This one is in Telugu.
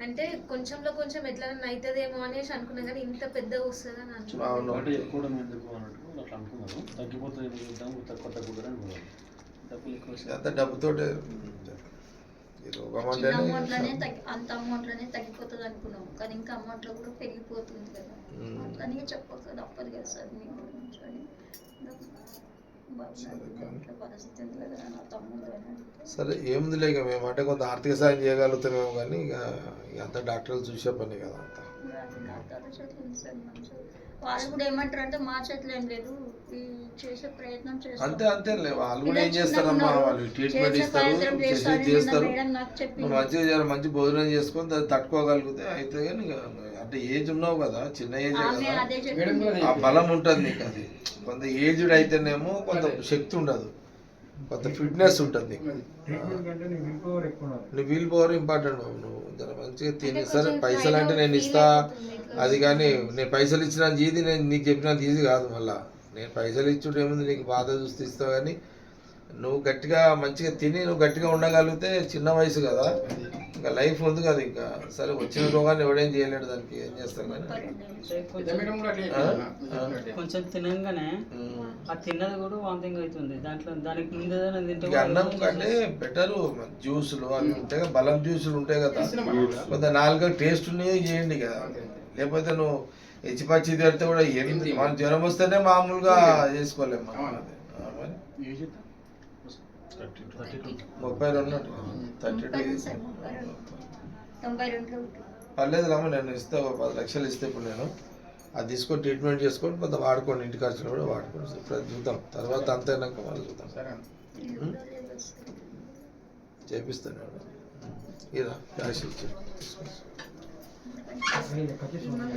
అంటే కొంచెంలో కొంచెం ఎట్లా అవుతుందేమో అనేసి అనుకున్నా కానీ ఇంత పెద్దగా వస్తుందని అనుకున్నాను అవును. అంటే ఎక్కువ ఎందుకు అన్నట్టు అట్లా అనుకున్నాను. తగ్గిపోతే ఏం చేద్దాం? కొత్త కొత్త కుదరని అనుకున్నాను. డబ్బులు ఎక్కువ వస్తాయి. అంత తగ్గిపోతుంది అనుకున్నాం. కానీ ఇంకా అమౌంట్లో కూడా పెరిగిపోతుంది కదా. మ్మ్. అట్లనే చెప్పక తప్పదు కదా సార్ మీ గురించి అని పరిస్థితి ఉంది కదా అని సరే ఏముంది లేక మేము అంటే కొంత ఆర్థిక సాయం చేయగలుగుతామేమో కానీ ఇక ఇక అంత డాక్టర్లు చూసే పని కదా అంతా. డాక్టర్ చేతులు ఉంది సార్ మంచిగా వాళ్ళు కూడా ఏమంటారు అంటే మా చేతిలో ఏం లేదు ఈ చేసే ప్రయత్నం చేస్తాం. అంతే అంతేలే వాళ్ళు కూడా ఏం చేస్తారమ్మా వాళ్ళు ట్రీట్మెంట్ ఇస్తారు చేస్తారు. మంచిగా చేయాలి మంచి భోజనం చేసుకొని దాన్ని తట్టుకోగలిగితే అయితే కానీ ఇక అంటే ఏజ్ ఉన్నావు కదా చిన్న ఏజ్ కదా. ఆ బలం ఉంటుంది నీకు అది. కొంత ఏజ్డ్ అయితేనేమో కొంత శక్తి ఉండదు. కొంత ఫిట్నెస్ ఉంటుంది. నీ వీల్ పవర్ ఇంపార్టెంట్ బాబు నువ్వు. జర మంచిగా తిని సరే పైసలు అంటే నేను ఇస్తా. అది కానీ నేను పైసలు ఇచ్చిన జీది నేను నీకు చెప్పినంత ఈజీ కాదు మళ్ళా. నేను పైసలు ఇచ్చుడు ఏముంది నీకు బాధ చూస్తే ఇస్తావు కానీ నువ్వు గట్టిగా మంచిగా తిని నువ్వు గట్టిగా ఉండగలిగితే చిన్న వయసు కదా. ఇంకా లైఫ్ ఉంది కదా ఇంకా. సరే వచ్చిన రోగాన్ని ఎవడేం చేయలేడు దానికి ఏం చేస్తాం కానీ కొంచెం- తినంగానే. ఆ తిన్నది కూడా వాంతింగ్ అవుతుంది. దాంట్లో దానికి ముందు ఏదైనా తింటే ఇక అన్నం కంటే బెటర్ జ్యూసులు అవి ఉంటాయి కదా బలం జ్యూసులు ఉంటాయి కదా. కొంత నాలుగు టేస్ట్ ఉన్నాయి చేయండి కదా. లేకపోతే నువ్వు హెచ్చిపచ్చి తిడితే కూడా ఏంది మన జ్వరం వస్తేనే మామూలుగా చేసుకోలేము మనం. టూ. ముప్పై రెండు థర్టీ ముప్పై రెండు సార్, ముప్పై రెండు. తొంభై రెండులో పుట్టింది. పర్లేదు రామ నేను ఇస్తే ఒక పది లక్షలు ఇస్తే ఇప్పుడు నేను. అది తీసుకొని ట్రీట్మెంట్ చేసుకొని కొంత వాడుకోండి ఇంటికి వచ్చినప్పుడు వాడుకోండి. ఇప్పుడు అది చూద్దాం. తర్వాత అంతేనాక మళ్ళీ చూద్దాం. కూడా. చేపిస్తాను ఇలా క్యాష్ ఇచ్చి